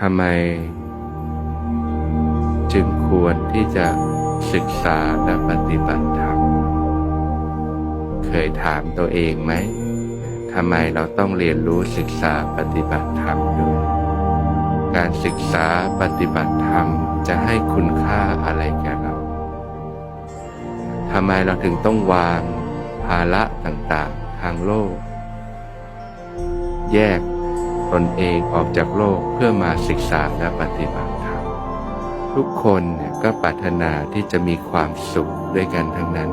ทำไม จึงควรที่จะศึกษาและปฏิบัติธรรม เคยถามตัวเองไหม ทำไมเราต้องเรียนรู้ศึกษาปฏิบัติธรรมด้วย การศึกษาปฏิบัติธรรมจะให้คุณค่าอะไรแก่เรา ทำไมเราถึงต้องวางภาระต่างๆ ทางโลก แยก ตนเองออกจากโลกเพื่อมาศึกษาและปฏิบัติธรรมทุกคนเนี่ยก็ปรารถนาที่จะมีความสุขด้วยกันทั้งนั้น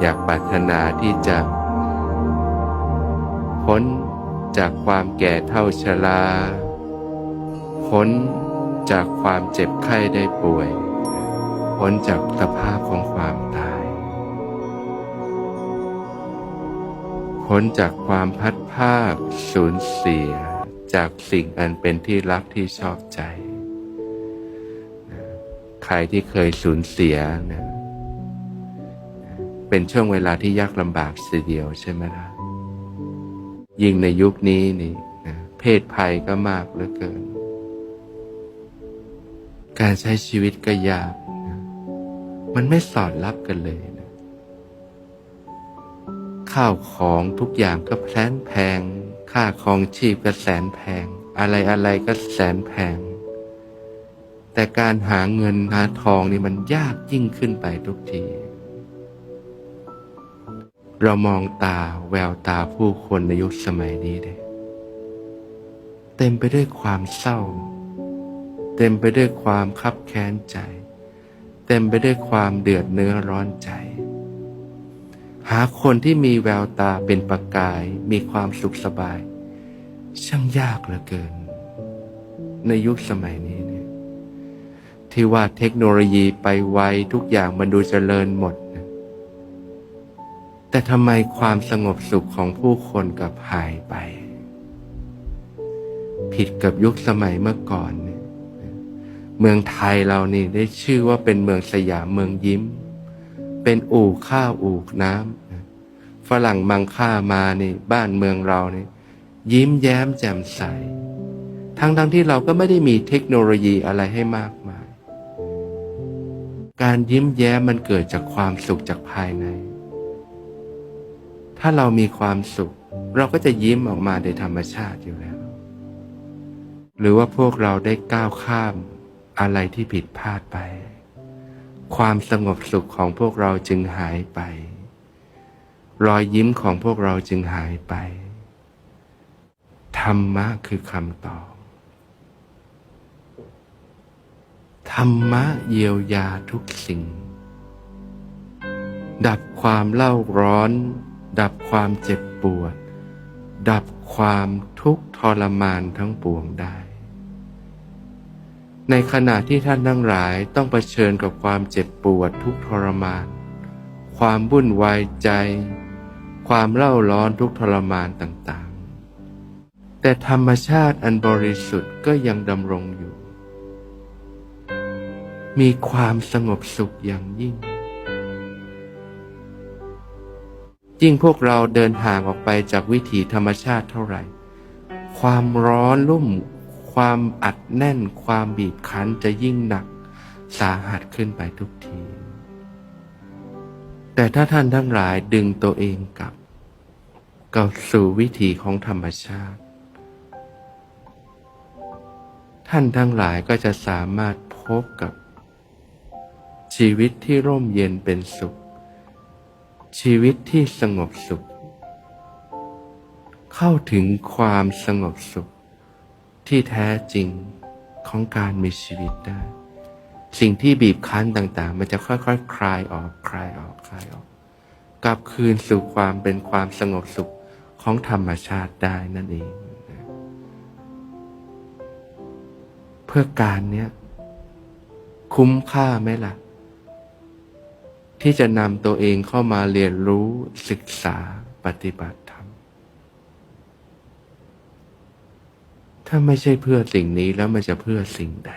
อยากปรารถนาที่จะพ้นจากความแก่เท่าชราพ้นจากความเจ็บไข้ได้ป่วย พ้นจากสภาพของความตาย พ้นจากความพัดภาคสูญเสีย จากสิ่งอันเป็นที่รักที่ชอบใจ ใครที่เคยสูญเสียนะเป็นช่วงเวลาที่ยากลำบากสีเดียวใช่ไหมล่ะ ยิ่งในยุคนี้นี่นะเพศภัยก็มากเหลือเกิน การใช้ชีวิตก็ยากนะมันไม่สอดรับกันเลย ข้าวของทุกอย่างก็แพงแพง ค่าครองชีพก็แสนแพง อะไรอะไรก็แสนแพง แต่การหาเงินหาทองนี่มันยากยิ่งขึ้นไปทุกที เรามองตาแววตาผู้คนในยุคสมัยนี้เลยเต็มไปด้วยความเศร้า เต็มไปด้วยความคับแค้นใจ เต็มไปด้วยความเดือดเนื้อร้อนใจ หาคนที่มีแววตาเป็นประกาย มีความสุขสบาย ช่างยากเหลือเกิน ในยุคสมัยนี้เนี่ยที่ว่าเทคโนโลยีไปไวทุกอย่างมันดูเจริญหมดนะแต่ทำไมความสงบสุขของผู้คนกับหายไป ผิดกับยุคสมัยเมื่อก่อนเนี่ยเมืองไทยเรานี่ได้ชื่อว่าเป็นเมืองสยามเมืองยิ้ม เป็นอู่ข้าวอู่น้ำฝรั่งมังค่ามานี่บ้านเมืองเรานี่ยิ้มแย้มแจ่มใส ทั้งทั้งที่เราก็ไม่ได้มีเทคโนโลยีอะไรให้มากมาย การยิ้มแย้มมันเกิดจากความสุขจากภายใน ถ้าเรามีความสุข เราก็จะยิ้มออกมาโดยธรรมชาติอยู่แล้ว หรือว่าพวกเราได้ก้าวข้ามอะไรที่ผิดพลาดไป ความสงบสุขของพวกเราจึงหายไป รอยยิ้มของพวกเราจึงหายไป ธรรมะคือคำตอบ ธรรมะเยียวยาทุกสิ่ง ดับความเล่าร้อน ดับความเจ็บปวด ดับความทุกข์ทรมานทั้งปวงได้ ในขณะที่ท่านทั้งหลายต้องเผชิญกับความเจ็บปวดทุกทรมาน ความวุ่นวายใจ ความเล่าร้อนทุกทรมานต่างๆ แต่ธรรมชาติอันบริสุทธิ์ก็ยังดำรงอยู่ มีความสงบสุขอย่างยิ่ง ยิ่งพวกเราเดินห่างออกไปจากวิถีธรรมชาติเท่าไหร่ ความร้อนรุ่ม ความอัดแน่นความบีบคั้นจะยิ่งหนักสาหัสขึ้นไปทุกที แต่ถ้าท่านทั้งหลายดึงตัวเองกลับกลับสู่วิถีของธรรมชาติ ท่านทั้งหลายก็จะสามารถพบกับ ชีวิตที่ร่มเย็นเป็นสุข ชีวิตที่สงบสุข เข้าถึงความสงบสุข ที่แท้จริงของการมีชีวิตได้ สิ่งที่บีบคั้นต่าง ๆ มันจะค่อยๆคคลายออกคลายออกคลายออก กลับคืนสู่ความเป็นความสงบสุขของธรรมชาติได้นั่นเองเพื่อการเนี้ยคุ้มค่าไหมล่ะ ที่จะนำตัวเองเข้ามาเรียนรู้ศึกษาปฏิบัติธรรม ถ้าไม่ใช่เพื่อสิ่งนี้แล้วมันจะเพื่อสิ่งใด